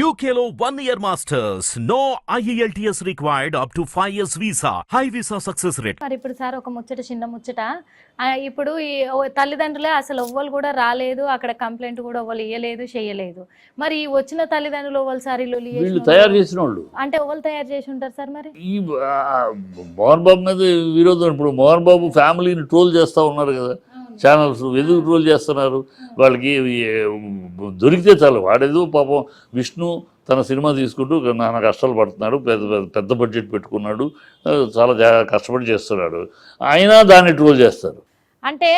One year masters. No E IELTS required up to 5 years visa. High visa success rate. మరి ఇప్పుడు sir ఒక ముచ్చట చిన్న ముచ్చట. ఆ, ఇప్పుడు ఈ ఓ తల్లిదండ్రులే అసలు ఎవ్వరు కూడా రాలేదు. అక్కడ కంప్లైంట్ కూడా ఎవ్వరు ఇయ్యలేదు చేయలేదు మరి ఈ వచ్చిన తల్లిదండ్రులు ఎవ్వరు సార్ ఇల్లు వీళ్ళు తయారు చేసిన వాళ్ళు. అంటే ఎవరు తయారు చేసి ఉంటారు సార్ మరి? ఈ ఆ, మోహన్ బాబు మీద విరోధం. ఇప్పుడు మోహన్ బాబు ఫ్యామిలీని ట్రోల్ చేస్తూ ఉన్నారు కదా. ఛానల్స్ ఎందుకు ట్రోల్ చేస్తున్నారు? వాళ్ళకి దొరికితే చాలు. వాడేదో పాపం విష్ణు తన సినిమా తీసుకుంటూ నానా కష్టాలు పడుతున్నాడు పెద్ద పెద్ద- బడ్జెట్ పెట్టుకున్నాడు చాలా కష్టపడి చేస్తున్నాడు. అయినా దాన్ని ట్రోల్ చేస్తారు. అంటే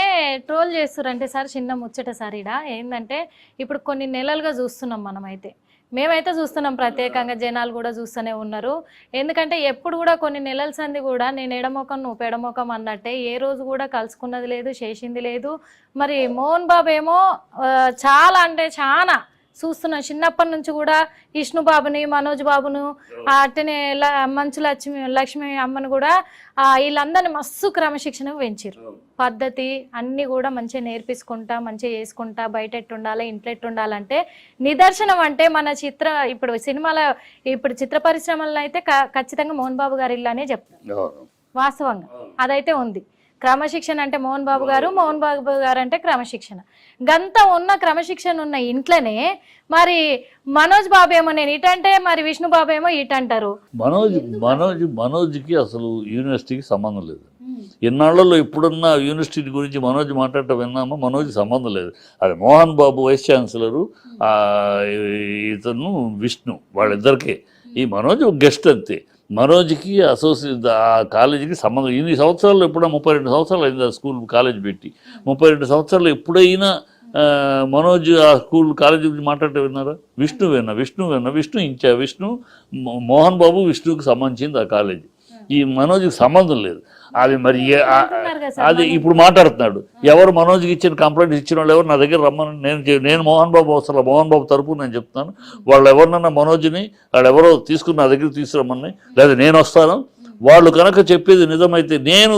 ట్రోల్ చేస్తారు అంటే సార్ చిన్న ముచ్చట సార్ ఇడ ఏంటంటే ఇప్పుడు కొన్ని నెలలుగా చూస్తున్నాం మనమైతే. మేమైతే చూస్తున్నాం ప్రత్యేకంగా జనాలు కూడా చూస్తూనే ఉన్నారు. ఎందుకంటే ఎప్పుడు కూడా కొన్ని నెలల సంది కూడా నేను ఎడమొకం నువ్వు పెడమొకం అన్నట్టే ఏ రోజు కూడా కలుసుకున్నది లేదు చేసింది లేదు. మరి మోహన్ బాబు ఏమో చాలా అంటే చాలా చూస్తున్నాం. చిన్నప్పటి నుంచి కూడా విష్ణు బాబుని మనోజ్ బాబును అట్టనే మంచు లక్ష్మి లక్ష్మి అమ్మను కూడా ఆ, వీళ్ళందరినీ మస్తు క్రమశిక్షణ పెంచారు పద్ధతి అన్నీ కూడా మంచిగా నేర్పించుకుంటా మంచిగా చేసుకుంటా బయట ఎట్టు ఉండాలి ఇంట్లో ఎట్టు ఉండాలంటే నిదర్శనం అంటే మన చిత్ర ఇప్పుడు సినిమాల ఇప్పుడు చిత్ర పరిశ్రమల్లో అయితే ఖచ్చితంగా మోహన్ బాబు గారి ఇల్లు అనే చెప్తారు. వాస్తవంగా. అదైతే ఉంది. క్రమశిక్షణ అంటే మోహన్ బాబు గారు మోహన్ బాబు గారు అంటే క్రమశిక్షణ. గంత ఉన్న క్రమశిక్షణ ఉన్న ఇంట్లోనే మరి మనోజ్ బాబు ఏమో నేను ఇటంటే మరి విష్ణు బాబు ఏమో ఇటంటారు. మనోజ్ మనోజ్ మనోజ్కి అసలు యూనివర్సిటీకి సంబంధం లేదు. ఇన్నాళ్ళలో ఎప్పుడన్నా యూనివర్సిటీ గురించి మనోజ్ మాట్లాడటం విన్నామా? మనోజ్ సంబంధం లేదు. అది మోహన్ బాబు వైస్ ఛాన్సలరు ఆ, ఇతను విష్ణు వాళ్ళిద్దరికే. ఈ మనోజ్ ఒక గెస్ట్ అంతే. మనోజ్కి అసోసియేట్ ఆ కాలేజీకి సంబంధం ఇన్ని సంవత్సరాలు ఎప్పుడైనా ముప్పై రెండు సంవత్సరాలు అయింది ఆ స్కూల్ కాలేజ్ పెట్టి. ముప్పై రెండు సంవత్సరాలు ఎప్పుడైనా మనోజ్ ఆ స్కూల్ కాలేజీ గురించి మాట్లాడటం విన్నారా? విష్ణు విన్నా విష్ణు విన్నా విష్ణు ఇంచా విష్ణు మోహన్ బాబు విష్ణుకి సంబంధించింది ఆ కాలేజీ. ఈ మనోజ్కి సంబంధం లేదు. అది మరి అది ఇప్పుడు మాట్లాడుతున్నాడు. ఎవరు మనోజ్కి ఇచ్చిన కంప్లైంట్ ఇచ్చిన వాళ్ళు ఎవరు నా దగ్గర రమ్మని నేను నేను మోహన్ బాబు అవసరం మోహన్ బాబు తరపు నేను చెప్తాను వాళ్ళు ఎవరినన్నా మనోజ్ని వాళ్ళు ఎవరో తీసుకుని నా దగ్గర తీసుకురమ్మని లేదా నేను వస్తాను. వాళ్ళు కనుక చెప్పేది నిజమైతే నేను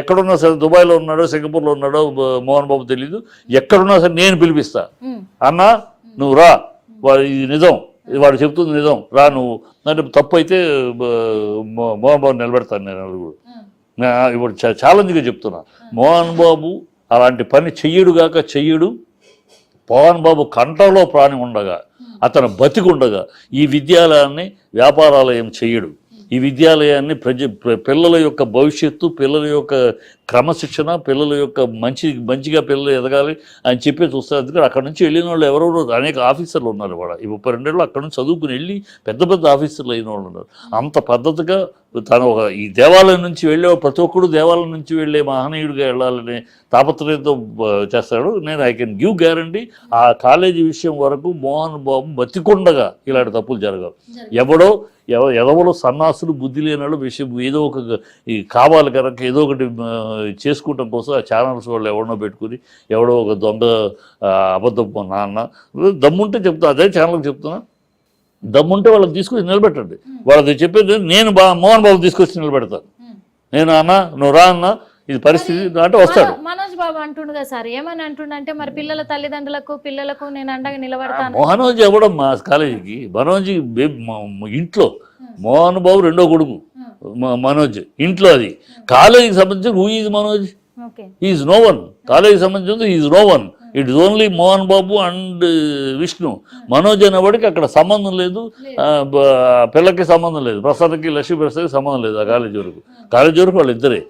ఎక్కడున్నా సరే దుబాయ్లో ఉన్నాడో సింగపూర్లో ఉన్నాడో మోహన్ బాబు తెలీదు. ఎక్కడున్నా సరే నేను పిలిపిస్తా. అన్నా నువ్వు రా. ఇది నిజం. వాడు చెప్తుంది నిజం. రా నువ్వు. అంటే తప్పు అయితే మోహన్ బాబు నిలబెడతాను నేను నలుగురు. ఇప్పుడు ఛాలెంజ్గా చెప్తున్నా. మోహన్ బాబు అలాంటి పని చెయ్యడుగాక చెయ్యడు పవన్ బాబు కంఠంలో ప్రాణి ఉండగా అతను బతికుండగా ఈ విద్యాలయాన్ని వ్యాపారాలయం చెయ్యడు. ఈ విద్యాలయాన్ని ప్రజ ప్ర- పిల్లల యొక్క భవిష్యత్తు పిల్లల యొక్క క్రమశిక్షణ పిల్లల యొక్క మంచి మంచిగా పిల్లలు ఎదగాలి అని చెప్పి చూస్తారు. అక్కడ నుంచి వెళ్ళిన వాళ్ళు ఎవరెవరో అనేక ఆఫీసర్లు ఉన్నారు కూడా ఈ ముప్పై రెండేళ్ళు అక్కడ నుంచి చదువుకుని వెళ్ళి పెద్ద పెద్ద ఆఫీసర్లు అయిన వాళ్ళు ఉన్నారు. అంత పద్ధతిగా తను ఒక ఈ దేవాలయం నుంచి వెళ్ళే ప్రతి ఒక్కడు దేవాలయం నుంచి వెళ్ళే మహనీయుడిగా వెళ్ళాలనే తాపత్రయంతో చేస్తాడు. నేను ఐ కెన్ గివ్ గ్యారంటీ ఆ కాలేజీ విషయం వరకు మోహన్ బాబు బతికుండగా ఇలాంటి తప్పులు జరగవు. ఎవడో ఎవ ఎదవలో సన్నాసులు బుద్ధి లేని వాళ్ళు విషయం ఏదో ఒక ఈ కావాలి కనుక ఏదో ఒకటి చేసుకోవటం కోసం ఆ ఛానల్స్ వాళ్ళు ఎవరినో పెట్టుకుని ఎవడో ఒక దొంగ అబద్ధం నాన్న దమ్ముంటే చెప్తా అదే ఛానల్కి చెప్తున్నా. దమ్ముంటే వాళ్ళకి తీసుకొచ్చి నిలబెట్టండి. వాళ్ళకి చెప్పేది నేను బా మోహన్ బాబు తీసుకొచ్చి నిలబెడతాను. నేను అన్న నువ్వు రా అన్న ఇది పరిస్థితి అంటే వస్తాడు. మన- మనోజ్ బాబు అంటుండు కదా సార్ ఏమని అంటుండంటే మరి పిల్లల తల్లిదండ్రులకు పిల్లలకు నేను అండగా నిలబడతాను. మోహనోజీ ఎవడం మా కాలేజీకి? మనోజీ ఇంట్లో మోహన్ బాబు రెండో కొడుకు. మనోజ్ ఇంట్లో అది. కాలేజీకి సంబంధించి who is Manoj? Is no one కాలేజీకి సంబంధించి is no one it is only Mohan Babu and Vishnu. Manoj అనేవాడికి అక్కడ సంబంధం లేదు. పిల్లకి సంబంధం లేదు. ప్రసాద్కి లక్ష్మీ ప్రసాద్కి సంబంధం లేదు ఆ కాలేజీ వరకు. కాలేజీ వరకు వాళ్ళు ఇద్దరే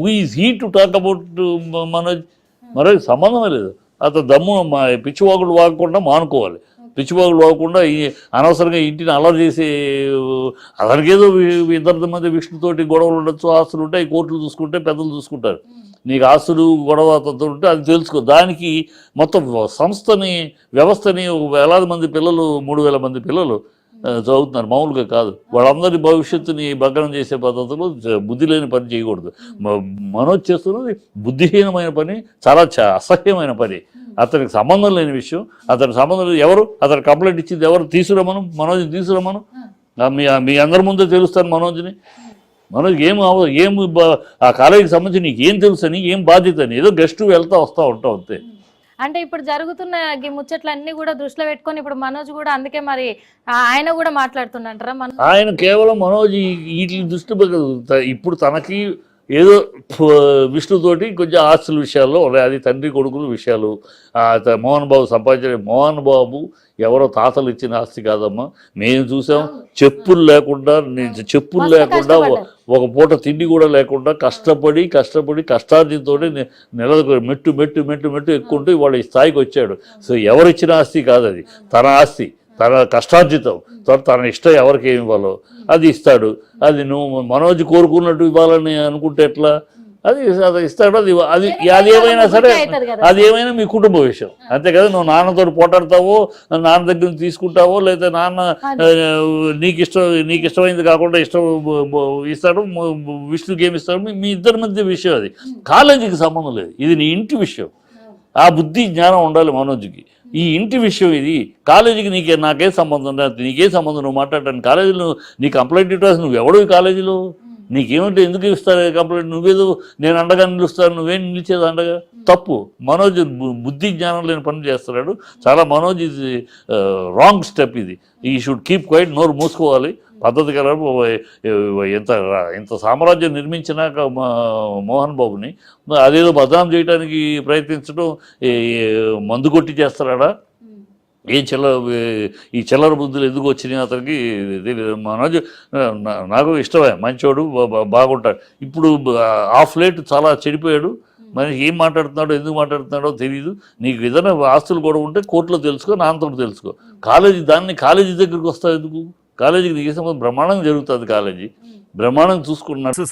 who is he to talk about Manoj? Manoj సంబంధమే లేదు. అతను దమ్ము మా పిచ్చివాగుడు వాగకుండా మానుకోవాలి. పిచ్చివాగుడు పోకుండా ఈ అనవసరంగా ఇంటిని అలర్ చేసి అతనికేదో ఇద్దరి మధ్య విష్ణుతోటి గొడవలు ఉండొచ్చు ఆస్తులు ఉంటాయి కోర్టులు చూసుకుంటే పెద్దలు చూసుకుంటారు. నీకు ఆస్తులు గొడవ ఉంటే అది తెలుసుకో. దానికి మొత్తం సంస్థని వ్యవస్థని ఒక వేలాది మంది పిల్లలు మూడు వేల మంది పిల్లలు చదువుతున్నారు. మామూలుగా కాదు. వాళ్ళందరి భవిష్యత్తుని భగ్నం చేసే పద్ధతిలో బుద్ధి లేని పని చేయకూడదు. మనోజ్ చేస్తున్నది బుద్ధిహీనమైన పని చాలా అసహ్యమైన పని. అతనికి సంబంధం లేని విషయం అతనికి సంబంధం లేదు. ఎవరు? అతను కంప్లైంట్ ఇచ్చింది ఎవరు? తీసుకురమ్మను. మనోజ్ని తీసుకురమ్మను. మీ మీ అందరి ముందే తెలుస్తాను మనోజ్ని. మనోజ్ ఏం ఏం ఆ కాలేజీకి సంబంధించి నీకు ఏం తెలుసు అని ఏం బాధ్యత అని ఏదో గెస్ట్ వెళ్తా వస్తూ ఉంటావు అంతే. అంటే ఇప్పుడు జరుగుతున్న ఈ ముచ్చట్లన్నీ కూడా దృష్టిలో పెట్టుకొని ఇప్పుడు మనోజ్ కూడా అందుకే మరి ఆయన కూడా మాట్లాడుతుండంటారా? మన ఆయన కేవలం మనోజ్ వీటిని దృష్టి ఇప్పుడు తనకి ఏదో విష్ణుతోటి కొంచెం ఆస్తుల విషయాల్లో ఉన్నాయి అది తండ్రి కొడుకుల విషయాలు మోహన్ బాబు సంపాదించిన మోహన్ బాబు ఎవరో తాతలు ఇచ్చిన ఆస్తి కాదమ్మా. మేము చూసాం చెప్పులు లేకుండా చెప్పులు లేకుండా. ఒక పూట తిండి కూడా లేకుండా కష్టపడి కష్టపడి కష్టార్జితో నెలకు మెట్టు మెట్టు మెట్టు మెట్టు ఎక్కుంటూ ఇవాళ ఈ స్థాయికి వచ్చాడు. సో ఎవరిచ్చిన ఆస్తి కాదు అది తన ఆస్తి. తన కష్టార్జితం. తన- తన ఇష్టం ఎవరికి ఏమి ఇవ్వాలో. అది ఇస్తాడు. అది నువ్వు మనోజ్ కోరుకున్నట్టు ఇవ్వాలని అనుకుంటే ఎట్లా? అది అది ఇస్తాడు. అది అది అది ఏమైనా సరే. అది ఏమైనా మీ కుటుంబ విషయం. అంతే కదా? నువ్వు నాన్నతో పోటాడతావో నాన్న దగ్గర నుంచి తీసుకుంటావో లేదా నాన్న నీకు ఇష్టం నీకు ఇష్టమైంది కాకుండా ఇష్టం ఇస్తాడు విష్ణుకి ఏమి ఇస్తాడు? మీ- మీ ఇద్దరి మధ్య విషయం అది. కాలేజీకి సంబంధం లేదు. ఇది నీ ఇంటి విషయం. ఆ బుద్ధి జ్ఞానం ఉండాలి మనోజ్కి. ఈ ఇంటి విషయం ఇది. కాలేజీకి నీకే నాకే సంబంధం లేదు నీకే సంబంధం? నువ్వు మాట్లాడటానికి కాలేజీలో నీ కంప్లైంట్ ఇవ్వాలి నువ్వు ఎవడు ఈ కాలేజీలో? నీకేమంటే ఎందుకు ఇస్తారు కంప్లైంట్ నువ్వేదో నేను అండగా నిలుస్తాను నువ్వేం నిలిచేది అండగా? తప్పు. మనోజ్ బుద్ధి జ్ఞానం లేని పని చేస్తున్నాడు. చాలా మనోజ్ ఇది రాంగ్ స్టెప్ ఇది. ఈ షుడ్ కీప్ క్వైట్ నోరు మూసుకోవాలి. పద్ధతి కల ఎంత ఇంత సామ్రాజ్యం నిర్మించినాక మోహన్ బాబుని అదేదో బదనాం చేయడానికి ప్రయత్నించడం మందు కొట్టి చేస్తాడా ఏం చిల్లర ఈ చిల్లర బుద్ధులు ఎందుకు వచ్చినాయి అతనికి? తెలియదు మనోజ్ నాకు ఇష్టమే. మంచోడు బాగుంటాడు. ఇప్పుడు ఆఫ్ లేట్ చాలా చెడిపోయాడు. మరి ఏం మాట్లాడుతున్నాడో ఎందుకు మాట్లాడుతున్నాడో తెలియదు నీకు ఏదైనా ఆస్తులు కూడా ఉంటే కోర్టులో తెలుసుకో నాన్నతో తెలుసుకో. కాలేజీ దాన్ని కాలేజీ దగ్గరికి వస్తావు ఎందుకు? కాలేజీకి దిగే సంబంధం? బ్రహ్మాండంగా జరుగుతుంది కాలేజీ. బ్రహ్మాండంగా చూసుకున్నాడు.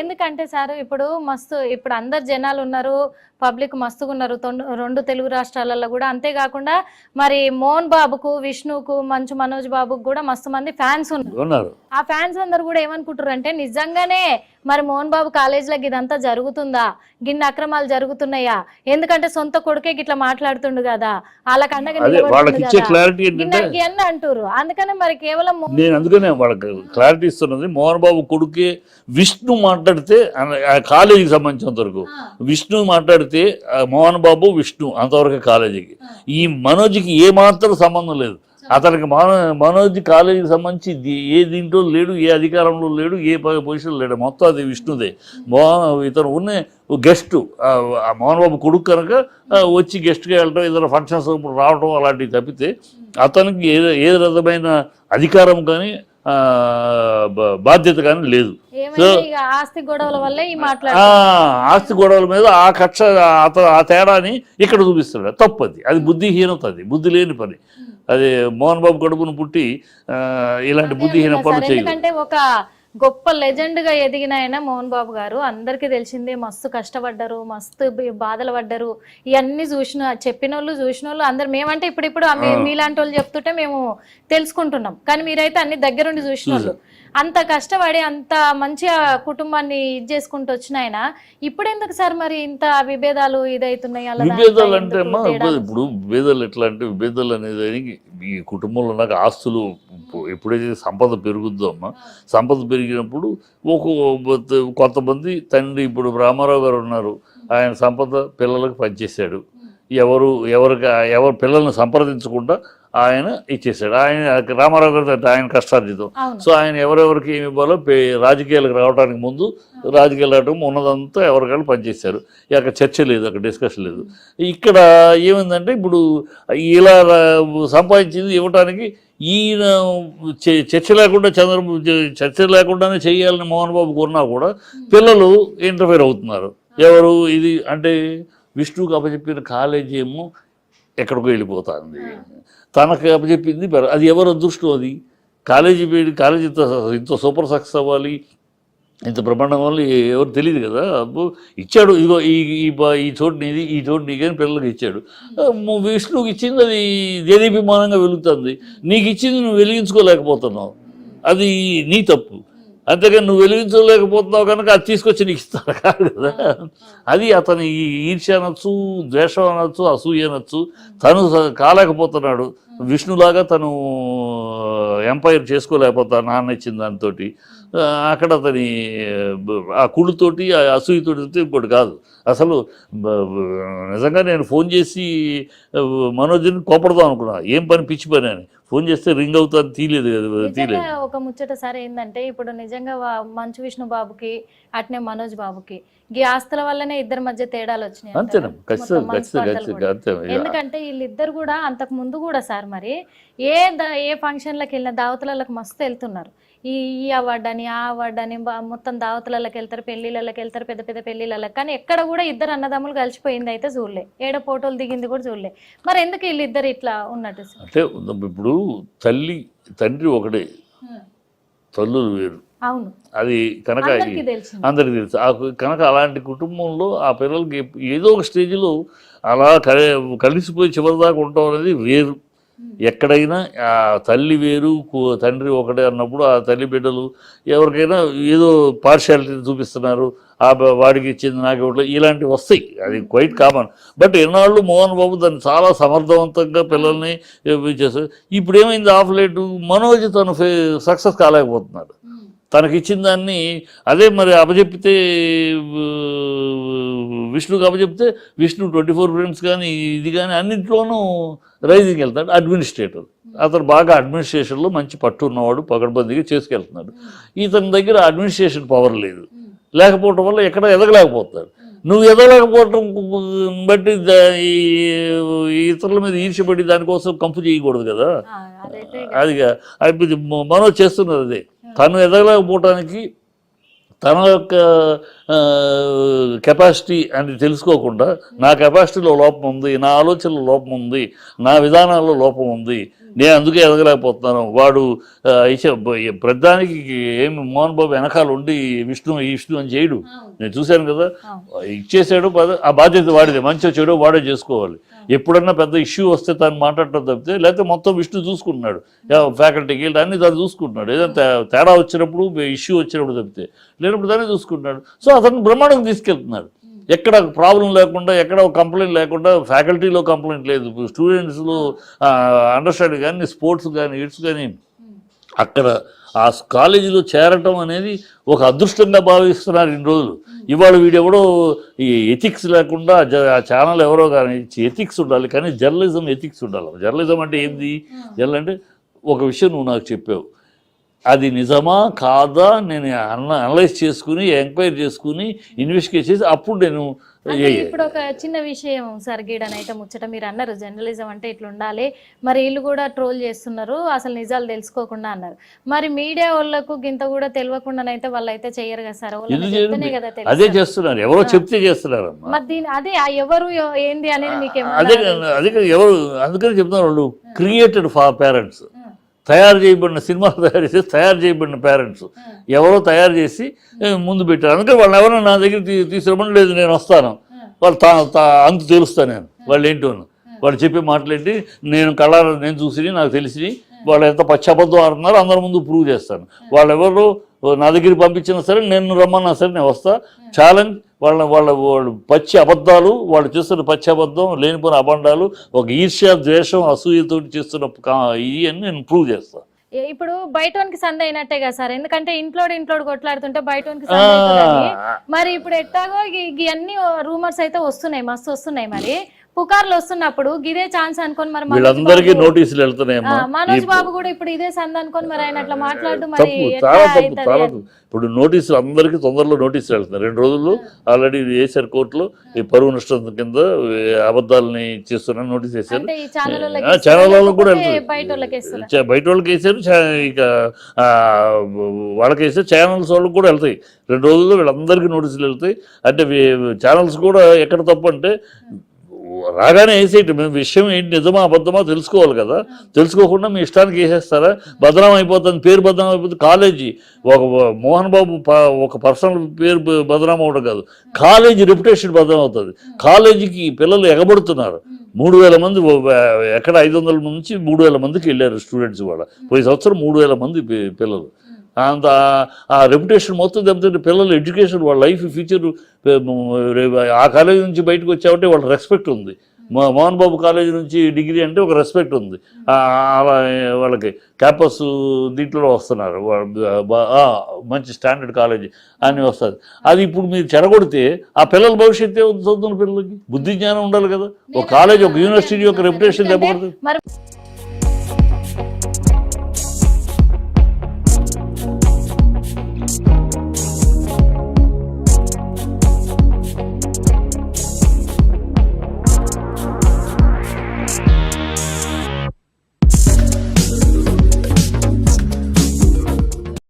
ఎందుకంటే సార్ ఇప్పుడు మస్తు ఇప్పుడు అందరు జనాలు ఉన్నారు పబ్లిక్ మస్తుగా ఉన్నారు రెండు తెలుగు రాష్ట్రాలలో కూడా. అంతేకాకుండా మరి మోహన్ బాబుకు విష్ణుకు మంచు మనోజ్ బాబుకు కూడా మస్తు మంది ఫ్యాన్స్ ఉన్నారు. ఉన్నారు. ఆ ఫ్యాన్స్ అందరు కూడా ఏమనుకుంటారు అంటే నిజంగానే మరి మోహన్ బాబు కాలేజీలో ఇదంతా జరుగుతుందా? గిన్ని అక్రమాలు జరుగుతున్నాయా? ఎందుకంటే సొంత కొడుకే గిట్లా మాట్లాడుతుండు కదా. వాళ్ళకి అంటారు అందుకనే మరి కేవలం నేను అందుకనే వాళ్ళకి క్లారిటీ ఇస్తున్నది. మోహన్ బాబు కొడుకే విష్ణు మాట్లాడితే కాలేజీకి సంబంధించినంత వరకు విష్ణు మాట్లాడితే ఆ మోహన్ బాబు విష్ణు అంతవరకు కాలేజీకి ఈ మనోజ్కి ఏమాత్రం సంబంధం లేదు. అతనికి మన మనోజ్ కాలేజీకి సంబంధించి ఏ దీంట్లో లేడు ఏ అధికారంలో లేడు ఏ ప- పొజిషన్లో లేడు. మొత్తం అది విష్ణుదే. మోహన్ ఇతను ఉన్న గెస్ట్ ఆ మోహన్ బాబు కొడుకు కనుక వచ్చి గెస్ట్గా వెళ్ళడం ఏదైనా ఫంక్షన్స్ రావడం అలాంటివి తప్పితే అతనికి ఏ ఏ విధమైన అధికారం కానీ బాధ్యత కానీ లేదు. ఇక ఆస్తి గొడవల వల్ల ఈ ఆ, మాట్లాడు ఆస్తి గొడవల మీద ఆ కక్ష అత ఆ తేడాని ఇక్కడ చూపిస్తాడు తప్పది అది బుద్ధిహీనత అది. బుద్ధి లేని పని. అది మోహన్ బాబు కడుపును పుట్టి ఇలాంటి బుద్ధిహీన పనులు ఎందుకంటే ఒక గొప్ప లెజెండ్గా ఎదిగిన ఆయన మోహన్ బాబు గారు. అందరికీ తెలిసిందే మస్తు కష్టపడ్డారు మస్తు బాధలు పడ్డారు. ఇవన్నీ చూసిన చెప్పిన వాళ్ళు చూసిన వాళ్ళు అందరు మేమంటే ఇప్పుడు ఇప్పుడు మీలాంటి వాళ్ళు చెప్తుంటే మేము తెలుసుకుంటున్నాం. కానీ మీరైతే అన్ని దగ్గరుండి చూసిన వాళ్ళు అంత కష్టపడి అంత మంచిగా కుటుంబాన్ని ఇది చేసుకుంటూ వచ్చిన ఆయన ఇప్పుడు ఎందుకు సార్ మరి ఇంత విభేదాలు ఇదైతున్నాయి? అలా దాంట్లో విభేదాలు అంటే అమ్మా? ఇప్పుడు విభేదాలు ఎట్లా అంటే విభేదాలు అనేది ఈ కుటుంబంలో నాకు ఆస్తులు ఎప్పు- ఎప్పుడైతే సంపద పెరుగుద్దో అమ్మా సంపద పెరిగినప్పుడు ఒక కొంతమంది తండ్రి ఇప్పుడు రామారావు గారు ఉన్నారు ఆయన సంపద పిల్లలకు పనిచేశాడు. ఎవరు ఎవరికి ఎవరు పిల్లల్ని సంప్రదించకుండా ఆయన ఇచ్చేసాడు ఆయన రామారావు గారు ఆయన కష్టార్జితం. సో ఆయన ఎవరెవరికి ఏమి ఇవ్వాలో రాజకీయాలకు రావడానికి ముందు రాజకీయాలు రావడం ఉన్నదంతా ఎవరికాళ్ళు పనిచేశారు. అక్కడ చర్చ లేదు అక్కడ డిస్కషన్ లేదు. ఇక్కడ ఏమైందంటే ఇప్పుడు ఇలా సంపాదించింది ఇవ్వటానికి ఈయన చర్చ లేకుండా చంద్రబాబు చ- చర్చ లేకుండానే చేయాలని మోహన్ బాబు కొన్నా కూడా పిల్లలు ఇంటర్ఫేర్ అవుతున్నారు. ఎవరు ఇది అంటే విష్ణువుకి అప్పచెప్పిన కాలేజీ ఏమో ఎక్కడికో వెళ్ళిపోతుంది. తనకు అప్పచెప్పింది అది ఎవరు అదృష్టం అది? కాలేజీ పెట్టి కాలేజీ ఇంత ఇంత సూపర్ సక్సెస్ అవ్వాలి. ఇంత బ్రహ్మాండం వల్ల ఎవరు తెలియదు కదా. అబ్బో ఇచ్చాడు ఇదిగో ఈ ఈ బ- ఈ చోటు నీది ఈ చోటు నీకని పిల్లలకి ఇచ్చాడు. విష్ణువుకి ఇచ్చింది అది దేదీప్యమానంగా వెలుగుతుంది. నీకు ఇచ్చింది నువ్వు వెలిగించుకోలేకపోతున్నావు. అది నీ తప్పు. అంతేగాని నువ్వు వెలిగించలేకపోతున్నావు కనుక అది తీసుకొచ్చి నీకు ఇస్తాడు కాదు కదా. అది అతని ఈ ఈర్ష్య అనొచ్చు ద్వేషం అనొచ్చు అసూయ అనొచ్చు. తను కాలేకపోతున్నాడు. విష్ణులాగా తను ఎంపైర్ చేసుకోలేకపోతాను నాన్న ఇచ్చిన దాంతో ఆ, అక్కడ అతని ఆ కుళ్ళుతోటి ఆ అసూయతోటి ఇంకోటి కాదు. అసలు నిజంగా నేను ఫోన్ చేసి మనోజ్ని కోపడదాం అనుకున్నా. ఏం పని? పిచ్చి పని అని. ఫోన్ చేస్తే రింగ్ అవుతుంది తీయలేదు కదా తీయలేదు ఒక ముచ్చట సార్ ఏంటంటే ఇప్పుడు నిజంగా మంచు విష్ణు బాబుకి అట్నే మనోజ్ బాబుకి ఈ ఆస్తుల వల్లనే ఇద్దరి మధ్య తేడాలు వచ్చినాయి? ఖచ్చితంగా ఖచ్చితంగా ఖచ్చితంగా ఎందుకంటే వీళ్ళిద్దరు కూడా అంతకు ముందు కూడా సార్ మరి ఏ ఏ ఫంక్షన్లకు వెళ్ళిన దావతులకు మస్తు వెళ్తున్నారు. ఈ ఈ అవార్డు అని ఆ అవార్డు అని మొత్తం దావతులకి వెళ్తారు పెళ్ళిళ్ళకి వెళ్తారు పెద్ద పెద్ద పెళ్ళిళ్ళకి కానీ ఎక్కడ కూడా ఇద్దరు అన్నదమ్ములు కలిసిపోయింది అయితే చూడలే. ఏడ ఫోటోలు దిగింది కూడా చూడలే. మరి ఎందుకు వీళ్ళిద్దరు ఇట్లా ఉన్నట్టు సార్? అంటే ఇప్పుడు తల్లి తండ్రి ఒకటే. తల్లులు వేరు. అవును. అది కనుక అందరికీ తెలుసు. ఆ కనుక అలాంటి కుటుంబంలో ఆ పిల్లలకి ఏదో ఒక స్టేజ్లో అలా కలి- కలిసిపోయి చివరిదాకా ఉండటం అనేది వేరు. ఎక్కడైనా ఆ తల్లి వేరు తండ్రి ఒకటే అన్నప్పుడు ఆ తల్లి బిడ్డలు ఎవరికైనా ఏదో పార్షాలిటీ చూపిస్తున్నారు. ఆ వాడికి ఇచ్చింది నాకు ఇవ్వట్లేదు ఇలాంటివి వస్తాయి. అది క్వైట్ కామన్ బట్ ఎన్నాళ్ళు మోహన్ బాబు దాన్ని చాలా సమర్థవంతంగా పిల్లల్ని చేస్తారు ఇప్పుడు ఏమైంది ఆఫ్ లేటు? మనోజ్ తను సక్సెస్ కాలేకపోతున్నాడు. తనకి ఇచ్చిన దాన్ని అదే మరి అప్పచెప్పితే ఆ, విష్ణుకి అప్పచెప్తే విష్ణు ట్వంటీ ఫోర్ ఫ్రెండ్స్ కానీ ఇది కానీ అన్నింటిలోనూ రైజింగ్ వెళ్తాడు అడ్మినిస్ట్రేటర్. అతను బాగా అడ్మినిస్ట్రేషన్లో మంచి పట్టు ఉన్నవాడు పకడ్బందీగా చేసుకెళ్తున్నాడు. ఇతని దగ్గర అడ్మినిస్ట్రేషన్ పవర్ లేదు. లేకపోవటం వల్ల ఎక్కడ ఎదగలేకపోతాడు నువ్వు ఎదగలేకపోవటం బట్టి ఇతరుల మీద ఈర్ష్యపడి దానికోసం కంపు చేయకూడదు కదా? ఆ, అదైతే అది కా- అది మనో చేస్తున్నది అదే. తను ఎదగలేకపోవటానికి తన యొక్క కెపాసిటీ అని తెలుసుకోకుండా నా కెపాసిటీలో లోపం ఉంది నా ఆలోచనలో లోపం ఉంది నా విధానాల్లో లోపం ఉంది నేను అందుకే ఎదగలేకపోతున్నాను. వాడు ప్రధానికి ఏమి మోహన్ బాబు వెనకాల ఉండి విష్ణు ఈ విష్ణు అని చేయడు. నేను చూశాను కదా ఇచ్చేసాడు ఆ బాధ్యత వాడిదే మంచిగా చెడు వాడే చేసుకోవాలి. ఎప్పుడన్నా పెద్ద ఇష్యూ వస్తే తను మాట్లాడటం తప్పితే లేకపోతే మొత్తం విష్ణు చూసుకుంటున్నాడు. ఫ్యాకల్టీకి వెళ్ళి అన్ని తను చూసుకుంటున్నాడు. ఏదైనా తేడా వచ్చినప్పుడు ఇష్యూ వచ్చినప్పుడు తప్పితే లేనప్పుడు దాన్ని చూసుకుంటున్నాడు. సో అతను బ్రహ్మాండంగా తీసుకెళ్తున్నాడు. ఎక్కడ ప్రాబ్లం లేకుండా ఎక్కడ కంప్లైంట్ లేకుండా ఫ్యాకల్టీలో కంప్లైంట్ లేదు. స్టూడెంట్స్లో అండర్స్టాండింగ్ కానీ స్పోర్ట్స్ కానీ ఇట్స్ కానీ అక్కడ ఆ కాలేజీలో చేరటం అనేది ఒక అదృష్టంగా భావిస్తున్నారు ఇన్ని రోజులు. ఇవాళ వీడెవడో ఈ ఎథిక్స్ లేకుండా ఆ ఛానల్ ఎవరో కానీ ఎథిక్స్ ఉండాలి. కానీ జర్నలిజం ఎథిక్స్ ఉండాలి. జర్నలిజం అంటే ఏంది? జర్నల్ అంటే ఒక విషయం నువ్వు నాకు చెప్పావు. అది నిజమా కాదా నేను అన అనలైజ్ చేసుకుని ఎంక్వైరీ చేసుకుని ఇన్వెస్టిగేట్ చేసి అప్పుడు నేను ఇప్పుడు ఒక చిన్న విషయం సార్ గీడనైతే ముచ్చట మీరు అన్నారు. జర్నలిజం అంటే ఇట్లా ఉండాలి. మరి వీళ్ళు కూడా ట్రోల్ చేస్తున్నారు. అసలు నిజాలు తెలుసుకోకుండా అన్నారు. మరి మీడియా వాళ్ళకు గింత కూడా తెలియకుండానైతే వాళ్ళు అయితే చెయ్యరు కదా సార్. చేయరు? కదా అదే చేస్తున్నారు. ఎవరో చెప్తే చేస్తున్నారమ్మా. మరి దీని అదే ఎవరు ఎవ- ఏంది అనేది మీకు అదే ఎవరు అందుకని చెప్తున్నారు వాళ్ళు. క్రియేటెడ్ ఫార్ పేరెంట్స్ తయారు చేయబడిన సినిమాలు తయారు చేసి తయారు చేయబడిన పేరెంట్స్. ఎవరో తయారు చేసి ముందు పెట్టారు. అందుకని వాళ్ళు ఎవరో నా దగ్గర తీసుకురమని లేదు నేను వస్తాను. వాళ్ళు తా అంతు తెలుస్తాను నేను. వాళ్ళు ఏంటో వాళ్ళు? చెప్పే మాటలేంటి? నేను కళ నేను చూసి నాకు తెలిసి వాళ్ళు ఎంత పశ్చాబద్ధం ఆడుతున్నారో అందరి ముందు ప్రూవ్ చేస్తాను. వాళ్ళు ఎవరు నా దగ్గరికి పంపించినా సరే నేను రమ్మన్నా సరే నేను వస్తా. ఛాలెంజ్ వాళ్ళ వాళ్ళ వాళ్ళు పచ్చి అబద్ధాలు వాళ్ళు చేస్తున్న పచ్చి అబద్ధం లేనిపోయిన అబండాలు ఒక ఈర్ష్య ద్వేషం అసూయతో చేస్తున్న ఇవి అని నేను ప్రూవ్ చేస్తాను ఇప్పుడు బయటోనికి సంద అయినట్టే కదా సార్. ఎందుకంటే ఇంట్లో ఇంట్లో కొట్లాడుతుంటే బయటోనికి అవుతుందని. మరి ఇప్పుడు ఎట్టాగో ఇవన్నీ రూమర్స్ అయితే వస్తున్నాయి మస్తు వస్తున్నాయి మరి. పుకార్లు వస్తున్నప్పుడు గిదే ఛాన్స్ అనుకొని మరి వీళ్ళందరికీ నోటీసులు వెళ్తున్నాయమ్మా. మనోజ్ బాబు కూడా ఇప్పుడు ఇదే సంద అనుకొని మరి ఆయన అట్లా మాట్లాడు మరి తప్పు ఎట్లా చాలా తప్పు అవుతది చాలా అని. తప్పు. ఇప్పుడు నోటీసులు అందరికీ తొందరలో నోటీసులు వెళ్తున్నారు రెండు రోజుల్లో ఆల్రెడీ వేశారు కోర్టులో. ఈ పరువు నష్టం కింద అబద్ధాలని చేస్తున్నారు నోటీస్ వేశారు. ఛానల్ కూడా వెళ్తుంది. బయట వాళ్ళకి వేసారు ఇక వాళ్ళకి వేసారు ఛానల్స్ వాళ్ళకి కూడా వెళ్తాయి. రెండు రోజుల్లో వీళ్ళందరికీ నోటీసులు వెళ్తాయి. అంటే ఛానల్స్ కూడా ఎక్కడ తప్పు అంటే రాగానే వేసేయటం మేము విషయం ఏంటి? నిజమా? అబద్ధమా? తెలుసుకోవాలి కదా. తెలుసుకోకుండా మీ ఇష్టానికి వేసేస్తారా? భద్రం అయిపోతుంది. పేరు భద్రం అయిపోతుంది. కాలేజీ. ఒక మోహన్ బాబు ప- ఒక పర్సనల్ పేరు భద్రం బదనాం అవడం కాదు. కాలేజీ రెప్యుటేషన్ భద్రం అవుతుంది. కాలేజీకి పిల్లలు ఎగబడుతున్నారు. మూడు వేల మంది ఎక్కడ ఐదు వందల నుంచి మూడు వేల మందికి వెళ్ళారు స్టూడెంట్స్ కూడా పోయి సంవత్సరం మూడు వేల మంది పిల్లలు. అంత ఆ రెప్యుటేషన్ మొత్తం దెబ్బతింటే పిల్లల ఎడ్యుకేషన్ వాళ్ళ లైఫ్ ఫ్యూచర్ ఆ కాలేజీ నుంచి బయటకు వచ్చామంటే వాళ్ళ రెస్పెక్ట్ ఉంది. మోహన్ బాబు కాలేజీ నుంచి డిగ్రీ అంటే ఒక రెస్పెక్ట్ ఉంది. వాళ్ళకి క్యాంపస్ దీంట్లో వస్తున్నారు. మంచి స్టాండర్డ్ కాలేజీ అని వస్తుంది. అది ఇప్పుడు మీరు చెడగొడితే ఆ పిల్లల భవిష్యత్తు చదువుతున్న పిల్లలకి? బుద్ధి జ్ఞానం ఉండాలి కదా. ఒక కాలేజ్ ఒక యూనివర్సిటీ యొక్క రెప్యుటేషన్ మరి